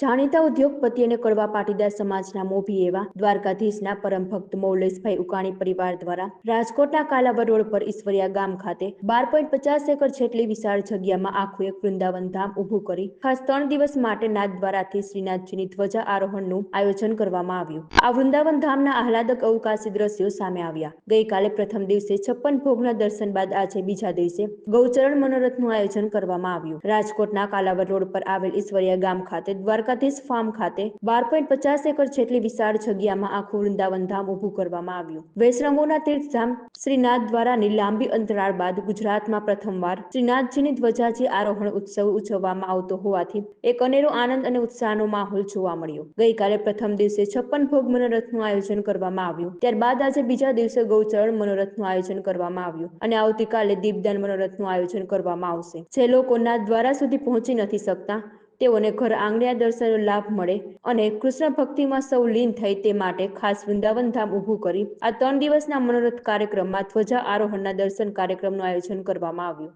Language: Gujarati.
જાણીતા ઉદ્યોગપતિ અને કડવા પાટીદાર સમાજના મોભી એવા દ્વારકાધીશના પરમ ભક્ત મૌલેશભાઈ ઉકાણી પરિવાર દ્વારા રાજકોટના કાલાવર રોડ પર ઈશ્વરિયા ગામ ખાતે બાર પોઈન્ટ પચાસ એકર જેટલી વિશાળ જગ્યામાં આખું એક વૃંદાવન ધામ ઊભું કરી ખાસ ત્રણ દિવસ માટે નાથ દ્વારાથી શ્રીનાથજીની ધ્વજા આરોહણનું આયોજન કરવામાં આવ્યું. આ વૃંદાવન ધામના આહલાદક અવકાશી દ્રશ્યો સામે આવ્યા. ગઈકાલે પ્રથમ દિવસે છપ્પન ભોગના દર્શન બાદ આજે બીજા દિવસે ગૌચરણ મનોરથનું આયોજન કરવામાં આવ્યું. રાજકોટના કાલાવર રોડ પર આવેલ ઈશ્વરિયા ગામ ખાતે દ્વારકાધીશ ફાર્મ ખાતે બાર પોઈન્ટ પચાસ એકર જેટલી વિશાળ જગ્યામાં આખું વૃંદાવન ધામ ઊભું કરવામાં આવ્યું. વૈષ્ણવોના તીર્થધામ શ્રીનાથ દ્વારાની લાંબી અંતરાળ બાદ ગુજરાતમાં પ્રથમવાર શ્રીનાથજીની ધ્વજાજી આરોહણ ઉત્સવ ઉજવવામાં આવતો હોવાથી એક અનેરો આનંદ અને ઉત્સાહનો માહોલ જોવા મળ્યો. ગઈકાલે પ્રથમ દિવસે છપ્પન ભોગ મનોરથનું આયોજન કરવામાં આવ્યું. ત્યારબાદ આજે બીજા દિવસે ગૌચરણ મનોરથનું આયોજન કરવામાં આવ્યું અને આવતીકાલે દીપદાન મનોરથનું આયોજન કરવામાં આવશે. જે લોકો નાથ દ્વારા સુધી પહોંચી નથી શકતા તેઓને ઘર આંગણ્યા દર્શનનો લાભ મળે અને કૃષ્ણ ભક્તિમાં સૌ લીન થાય તે માટે ખાસ વૃંદાવન ધામ ઊભું કરી આ ત્રણ દિવસના મનોરથ કાર્યક્રમમાં ધ્વજા આરોહણના દર્શન કાર્યક્રમનું આયોજન કરવામાં આવ્યું.